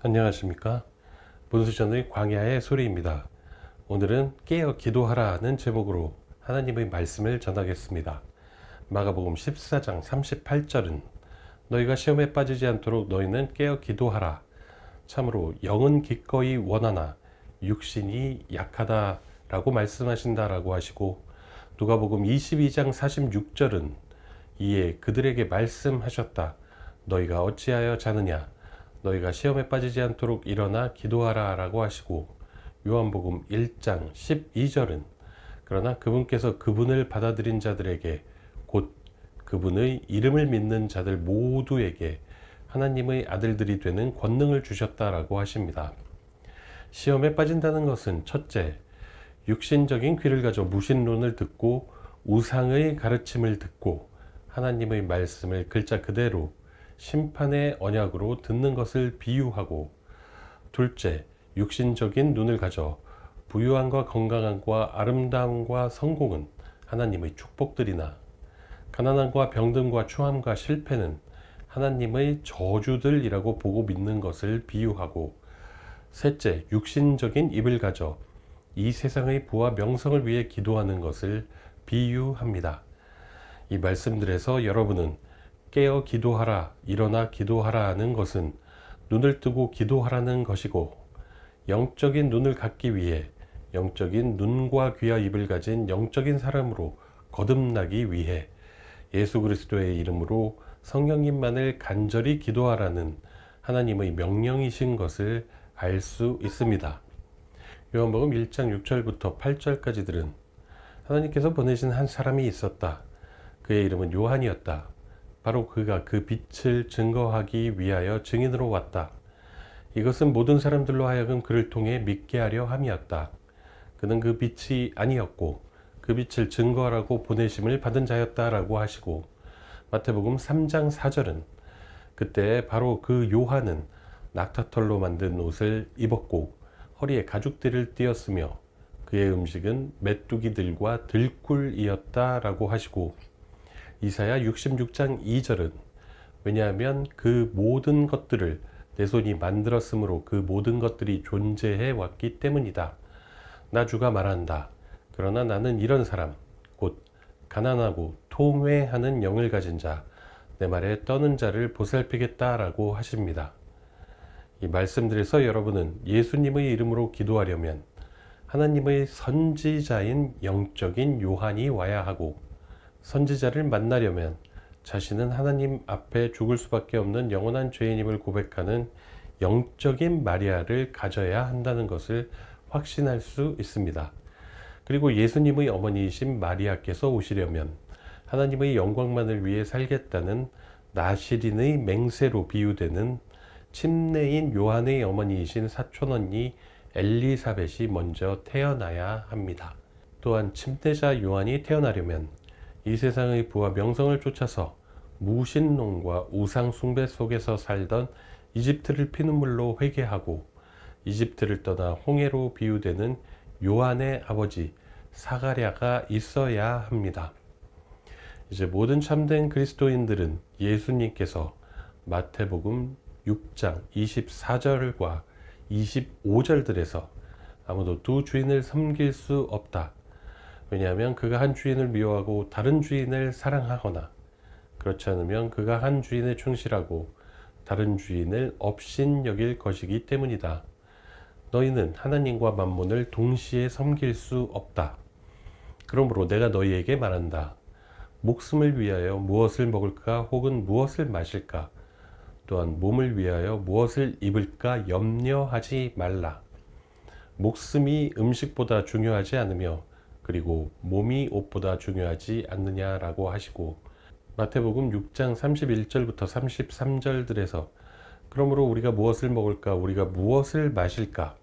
안녕하십니까? 문수전의 광야의 소리입니다. 오늘은 깨어 기도하라는 제목으로 하나님의 말씀을 전하겠습니다. 마가복음 14장 38절은 너희가 시험에 빠지지 않도록 너희는 깨어 기도하라. 참으로 영은 기꺼이 원하나 육신이 약하다 라고 말씀하신다라고 하시고 누가복음 22장 46절은 이에 그들에게 말씀하셨다. 너희가 어찌하여 자느냐 너희가 시험에 빠지지 않도록 일어나 기도하라 라고 하시고 요한복음 1장 12절은 그러나 그분께서 그분을 받아들인 자들에게 곧 그분의 이름을 믿는 자들 모두에게 하나님의 아들들이 되는 권능을 주셨다라고 하십니다. 시험에 빠진다는 것은 첫째, 육신적인 귀를 가져 무신론을 듣고 우상의 가르침을 듣고 하나님의 말씀을 글자 그대로 심판의 언약으로 듣는 것을 비유하고 둘째, 육신적인 눈을 가져 부유함과 건강함과 아름다움과 성공은 하나님의 축복들이나 가난함과 병듦과 추함과 실패는 하나님의 저주들이라고 보고 믿는 것을 비유하고 셋째, 육신적인 입을 가져 이 세상의 부와 명성을 위해 기도하는 것을 비유합니다. 이 말씀들에서 여러분은 깨어 기도하라, 일어나 기도하라 하는 것은 눈을 뜨고 기도하라는 것이고 영적인 눈을 갖기 위해 영적인 눈과 귀와 입을 가진 영적인 사람으로 거듭나기 위해 예수 그리스도의 이름으로 성령님만을 간절히 기도하라는 하나님의 명령이신 것을 알 수 있습니다. 요한복음 1장 6절부터 8절까지 들은 하나님께서 보내신 한 사람이 있었다. 그의 이름은 요한이었다. 바로 그가 그 빛을 증거하기 위하여 증인으로 왔다. 이것은 모든 사람들로 하여금 그를 통해 믿게 하려 함이었다. 그는 그 빛이 아니었고 그 빛을 증거하라고 보내심을 받은 자였다라고 하시고 마태복음 3장 4절은 그때 바로 그 요한은 낙타털로 만든 옷을 입었고 허리에 가죽띠를 띄었으며 그의 음식은 메뚜기들과 들꿀이었다라고 하시고 이사야 66장 2절은 왜냐하면 그 모든 것들을 내 손이 만들었으므로 그 모든 것들이 존재해 왔기 때문이다. 나 주가 말한다. 그러나 나는 이런 사람, 곧 가난하고 통회하는 영을 가진 자, 내 말에 떠는 자를 보살피겠다라고 하십니다. 이 말씀들에서 여러분은 예수님의 이름으로 기도하려면 하나님의 선지자인 영적인 요한이 와야 하고 선지자를 만나려면 자신은 하나님 앞에 죽을 수밖에 없는 영원한 죄인임을 고백하는 영적인 마리아를 가져야 한다는 것을 확신할 수 있습니다. 그리고 예수님의 어머니이신 마리아께서 오시려면 하나님의 영광만을 위해 살겠다는 나시린의 맹세로 비유되는 침례인 요한의 어머니이신 사촌 언니 엘리사벳이 먼저 태어나야 합니다. 또한 침례자 요한이 태어나려면 이 세상의 부와 명성을 쫓아서 무신론과 우상 숭배 속에서 살던 이집트를 피눈물로 회개하고 이집트를 떠나 홍해로 비유되는 요한의 아버지 사가랴가 있어야 합니다. 이제 모든 참된 그리스도인들은 예수님께서 마태복음 6장 24절과 25절들에서 아무도 두 주인을 섬길 수 없다. 왜냐하면 그가 한 주인을 미워하고 다른 주인을 사랑하거나 그렇지 않으면 그가 한 주인에 충실하고 다른 주인을 업신 여길 것이기 때문이다. 너희는 하나님과 만몬을 동시에 섬길 수 없다. 그러므로 내가 너희에게 말한다. 목숨을 위하여 무엇을 먹을까 혹은 무엇을 마실까 또한 몸을 위하여 무엇을 입을까 염려하지 말라. 목숨이 음식보다 중요하지 않으며 그리고 몸이 옷보다 중요하지 않느냐라고 하시고 마태복음 6장 31절부터 33절들에서 그러므로 우리가 무엇을 먹을까 우리가 무엇을 마실까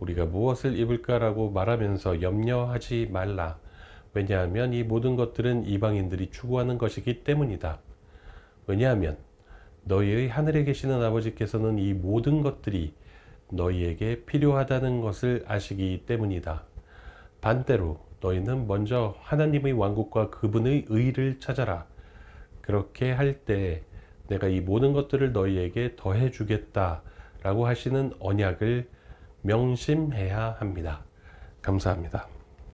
우리가 무엇을 입을까라고 말하면서 염려하지 말라. 왜냐하면 이 모든 것들은 이방인들이 추구하는 것이기 때문이다. 왜냐하면 너희의 하늘에 계시는 아버지께서는 이 모든 것들이 너희에게 필요하다는 것을 아시기 때문이다. 반대로 너희는 먼저 하나님의 왕국과 그분의 의를 찾아라. 그렇게 할 때 내가 이 모든 것들을 너희에게 더해 주겠다. 라고 하시는 언약을 명심해야 합니다. 감사합니다.